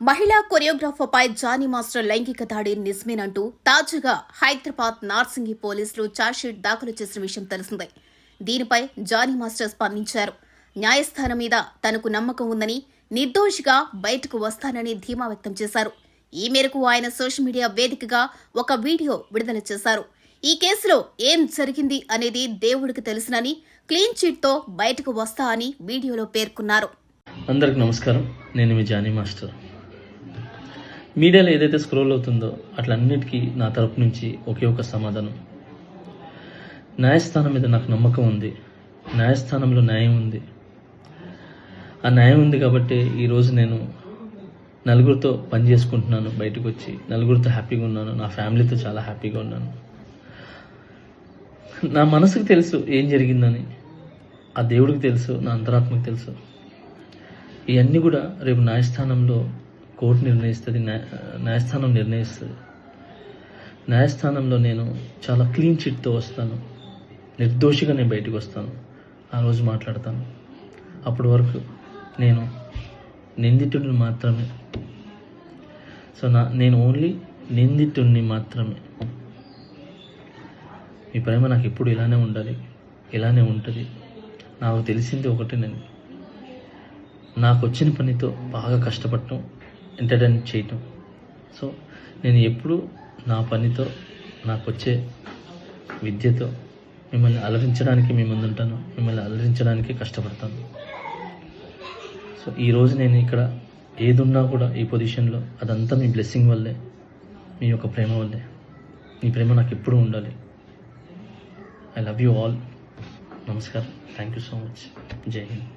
మహిళా కొరియోగ్రాఫర్పై Johnny master లైంగిక దాడి నిజమేనంటూ తాజాగా హైదరాబాద్ నార్సింగి పోలీసులు చార్జ్షీట్ దాఖలు చేసిన విషయం తెలిసిందే. దీనిపై జానీ మాస్టర్ స్పందించారు. న్యాయస్థానం మీద తనకు నమ్మకం ఉందని నిర్దోషిగా బయటకు వస్తానని ధీమా వ్యక్తం చేశారు. ఈ మేరకు ఆయన సోషల్ మీడియా వేదికగా ఒక వీడియో విడుదల చేశారు. ఈ కేసులో ఏం జరిగింది అనేది దేవుడికి తెలుసునని క్లీన్ చిట్తో బయటకు వస్తా అని వీడియోలో పేర్కొన్నారు. అందరికి నమస్కారం. నేను మీ జానీ మాస్టర్. మీడియాలో ఏదైతే స్క్రోల్ అవుతుందో అట్లన్నిటికీ నా తరపు నుంచి ఒకే ఒక సమాధానం. న్యాయస్థానం మీద నాకు నమ్మకం ఉంది. న్యాయస్థానంలో న్యాయం ఉంది. ఆ న్యాయం ఉంది కాబట్టి ఈరోజు నేను నలుగురితో పని చేసుకుంటున్నాను బయటకు వచ్చి నలుగురితో హ్యాపీగా ఉన్నాను. నా ఫ్యామిలీతో చాలా హ్యాపీగా ఉన్నాను. నా మనసుకు తెలుసు ఏం జరిగిందని. ఆ దేవుడికి తెలుసు నా అంతరాత్మకు తెలుసు. ఇవన్నీ కూడా రేపు న్యాయస్థానంలో కోర్టు నిర్ణయిస్తుంది న్యాయ న్యాయస్థానం నిర్ణయిస్తుంది. న్యాయస్థానంలో నేను చాలా క్లీన్ చిట్తో వస్తాను. నిర్దోషిగా నేను బయటకు వస్తాను. ఆ రోజు మాట్లాడతాను. అప్పటి వరకు నేను నిందితుడిని మాత్రమే. సో నా నేను ఓన్లీ నిందితుడిని మాత్రమే. మీ ప్రేమ నాకు ఎప్పుడు ఇలానే ఉండాలి ఇలానే ఉంటుంది. నాకు తెలిసింది ఒకటేనండి నాకు వచ్చిన పనితో బాగా కష్టపడటం ఎంటర్టైన్ చేయటం. సో నేను ఎప్పుడు నా పనితో నాకు వచ్చే విద్యతో మిమ్మల్ని అలరించడానికి మీ ముందు ఉంటాను మిమ్మల్ని అలరించడానికి కష్టపడతాను. సో ఈరోజు నేను ఇక్కడ ఏదున్నా కూడా ఈ పొజిషన్లో అదంతా మీ బ్లెస్సింగ్ వల్లే మీ యొక్క ప్రేమ వల్లే. మీ ప్రేమ నాకు ఎప్పుడూ ఉండాలి. ఐ లవ్ యూ ఆల్ నమస్కారం. థ్యాంక్ యూ సో మచ్ జై హింద్.